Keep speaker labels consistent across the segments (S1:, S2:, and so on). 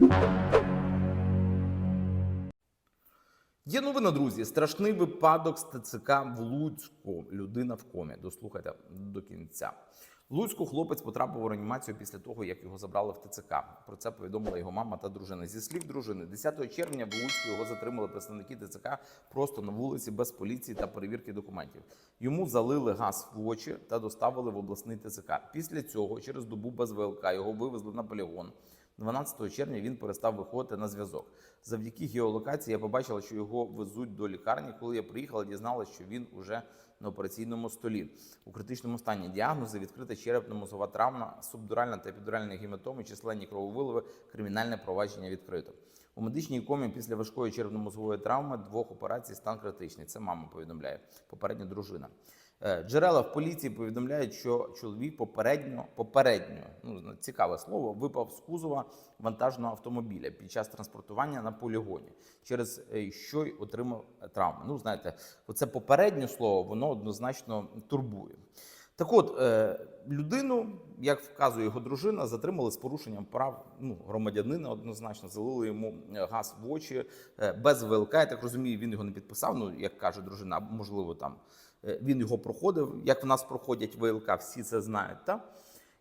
S1: Є новина, друзі. Страшний випадок з ТЦК в Луцьку. Людина в комі. Дослухайте до кінця. Луцьку хлопець потрапив у реанімацію після того, як його забрали в ТЦК. Про це повідомила його мама та дружина. Зі слів дружини, 10 червня в Луцьку його затримали представники ТЦК просто на вулиці без поліції та перевірки документів. Йому залили газ в очі та доставили в обласний ТЦК. Після цього, через добу без ВЛК, його вивезли на полігон. 12 червня він перестав виходити на зв'язок. Завдяки геолокації я побачила, що його везуть до лікарні. Коли я приїхала, дізналася, що він уже на операційному столі. У критичному стані діагнози відкрита черепно-мозгова травма, субдуральна та епідуральна гематоми, численні крововиливи, кримінальне провадження відкрито. У медичній комі після важкої черепно-мозгової травми двох операцій стан критичний. Це мама повідомляє, попередня дружина. Е, Джерела в поліції повідомляють, що чоловік попередньо попередньо ну цікаве слово випав з кузова вантажного автомобіля під час транспортування на полігоні, через е, що й отримав травми. Ну знаєте, оце попереднє слово воно однозначно турбує. Так от, е, людину, як вказує його дружина, затримали з порушенням прав ну, громадянина однозначно, залили йому е, газ в очі е, без ВЛК. Я так розумію, він його не підписав. Ну, як каже дружина, можливо, там е, він його проходив. Як в нас проходять ВЛК, всі це знають. Та?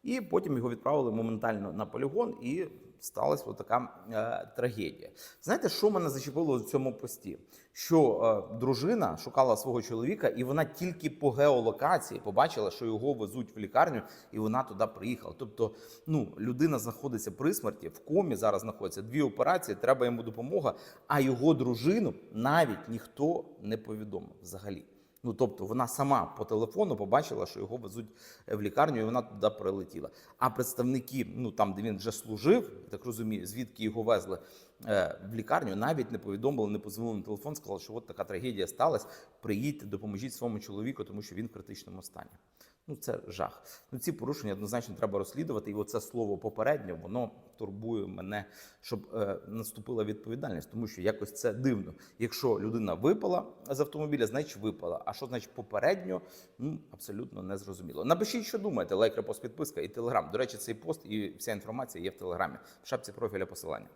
S1: І потім його відправили моментально на полігон, і сталася така е, трагедія. Знаєте, що мене зачепило у цьому пості? Що е, дружина шукала свого чоловіка, і вона тільки по геолокації побачила, що його везуть в лікарню, і вона туди приїхала. Тобто, ну людина знаходиться при смерті, в комі зараз знаходиться дві операції, треба йому допомога. А його дружину навіть ніхто не повідомив взагалі. Ну, тобто вона сама по телефону побачила, що його везуть е, в лікарню, і вона туди прилетіла. А представники, ну там, де він вже служив, я так розумію, звідки його везли в лікарню, навіть не повідомили, не позвонили на телефон, сказали, що от така трагедія сталася. Приїдьте, допоможіть своєму чоловіку, тому що він в критичному стані. Ну це жах. Ну ці порушення однозначно треба розслідувати. І оце слово попередньо воно турбує мене, щоб е, наступила відповідальність, тому що якось це дивно. Якщо людина випала з автомобіля, значить випала. А що значить попередньо? Ну абсолютно не зрозуміло. Напишіть, що думаєте. Лайк, репост, підписка і телеграм. До речі, цей пост і вся інформація є в телеграмі. В шапці профіля посилання.